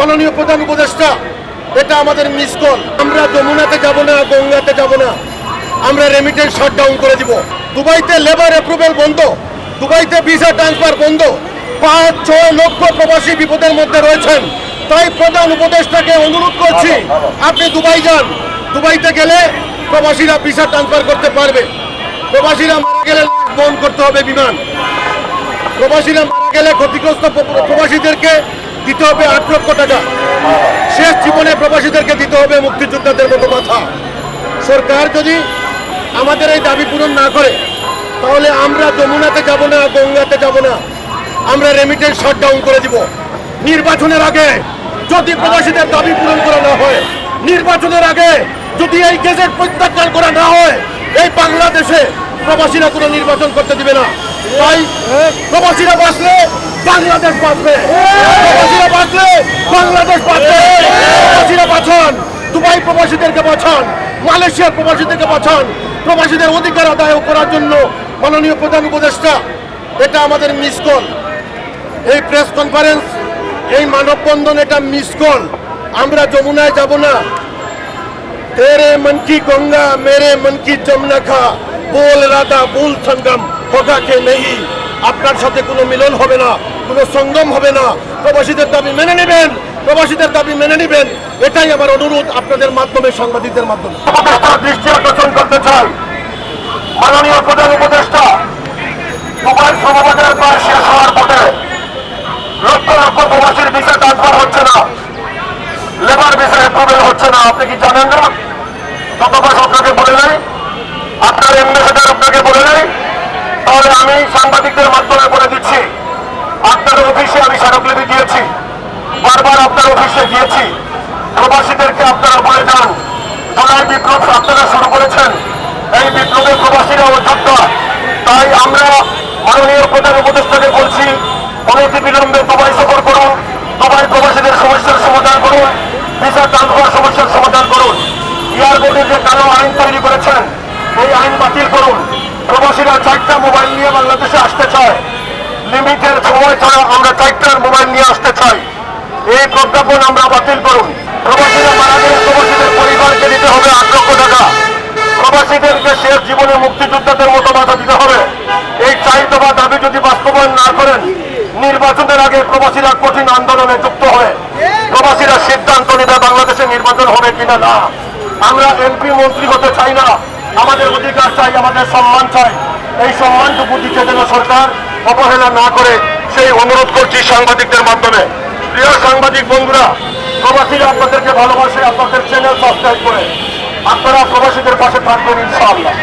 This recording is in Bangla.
মাননীয় প্রধান উপদেষ্টা এটা আমাদের মিস কল আমরা যমুনাতে যাব না গঙ্গাতে যাব না। আমরা রেমিটেন্স শাটডাউন করে দিব। দুবাইতে লেবার অ্যাপ্রুভেল বন্ধ। দুবাইতে ভিসা ট্রান্সফার বন্ধ। পাঁচ ছয় লক্ষ প্রবাসী বিপদের মধ্যে রয়েছেন। তাই প্রধান উপদেষ্টাকে অনুরোধ করছি আপনি দুবাই যান। দুবাইতে গেলে প্রবাসীরা ভিসা ট্রান্সফার করতে পারবে। প্রবাসীরা মারা গেলে বহন করতে হবে বিমান। প্রবাসীরা মারা গেলে ক্ষতিগ্রস্ত প্রবাসীদেরকে দিতে হবে আট লক্ষ টাকা। শেষ জীবনে প্রবাসীদেরকে দিতে হবে মুক্তিযোদ্ধাদের মতো মাথা। সরকার যদি আমাদের এই দাবি পূরণ না করে, তাহলে আমরা যমুনাতে যাব না, গঙ্গাতে যাব না। আমরা রেমিটেন্স শাটডাউন করে দিব। নির্বাচনের আগে যদি প্রবাসীদের দাবি পূরণ করা না হয়, নির্বাচনের আগে যদি এই গেজেট প্রত্যাখ্যান করা না হয়, এই বাংলাদেশে প্রবাসীরা কোনো নির্বাচন করতে দিবে না। তাই প্রবাসীরা বাঁচলে বাংলাদেশ বাঁচবে। প্রবাসীরা বাঁচলে বাংলাদেশ বাঁচবে। প্রবাসীরা বাঁচান, দুবাই প্রবাসীদেরকে বাঁচান, মালয়েশিয়ার প্রবাসীদেরকে বাঁচান। প্রবাসীদের অধিকার আদায় করার জন্য মাননীয় প্রধান উপদেষ্টা, এটা আমাদের মিস কল। এই প্রেস কনফারেন্স, এই মানববন্ধন এটা মিস কল। আমরা যমুনায় যাব না। তেরে মন কি গঙ্গা, মেরে মন কি যমুনা খা। বোল রাধা, বোল সঙ্গম হকাকে নেই আপনার সাথে কোনো মিলন হবে না। কোনো সঙ্গম হবে না। প্রবাসীদের দাবি মেনে নেবেন। প্রবাসীদের দাবি মেনে নেবেন। এটাই আমার অনুরোধ আপনাদের মাধ্যমে, সাংবাদিকদের মাধ্যমে। দৃষ্টি আকর্ষণ করতে চাই। মাননীয় প্রধান উপদেষ্টা শেষ হওয়ার হচ্ছে না। লেবার হচ্ছে না। আপনি কি জানেন না? আপনাকে আপনার এমবেসেডার আপনাকে বলে নাই। তাহলে আমি সাংবাদিকদের মাধ্যমে বলে দিচ্ছি। অফিসে আমি স্মারকলিপি দিয়েছি। বারবার আপনার অফিসে গিয়েছি। প্রবাসীদেরকে আপনারা বলে যান জুলাই বিপ্লব আপনারা শুরু করেছেন। এই বিপ্লবের প্রবাসীরাও যোদ্ধা তাই আমরা মাননীয় প্রধান উপদেষ্টাকে বলছি অনতি বিলম্বে দুবাই সফর করুন, দুবাই প্রবাসীদের সমস্যার সমাধান করুন, ভিসা ট্রান্সফার সমস্যার সমাধান করুন। এয়ারপোর্টে যে কালো আইন তৈরি করেছেন, এই আইন বাতিল করুন। প্রবাসীরা চারটা মোবাইল নিয়ে বাংলাদেশে আসতে চায়। লিমিটের সময় ছাড়া আমরা চারটার মোবাইল নিয়ে আসতে চাই। এই প্রজ্ঞাপন আমরা বাতিল করুন। প্রবাসীরা মারা গেলে প্রবাসীদের পরিবারকে দিতে হবে আট লক্ষ টাকা। প্রবাসীদেরকে শেষ জীবনে মুক্তিযোদ্ধাদের মতো বাধা দিতে হবে। এই চাহিদা বা দাবি যদি বাস্তবায়ন না করেন, নির্বাচনের আগে প্রবাসীরা কঠিন আন্দোলনে যুক্ত হয়ে প্রবাসীরা সিদ্ধান্ত নেবে বাংলাদেশে নির্বাচন হবে কিনা না। আমরা এমপি মন্ত্রী হতে চাই না। আমাদের অধিকার চাই, আমাদের সম্মান চাই। এই সম্মানটুকু দিতে যেন সরকার। অবহেলা না করে সেই অনুরোধ করছি সাংবাদিকদের মাধ্যমে। প্রিয় সাংবাদিক বন্ধুরা, প্রবাসীরা আপনাদেরকে ভালোবাসে, আপনাদের চ্যানেল সাবস্ক্রাইব করে। আপনারা প্রবাসীদের পাশে থাকবেন ইনশাআল্লাহ।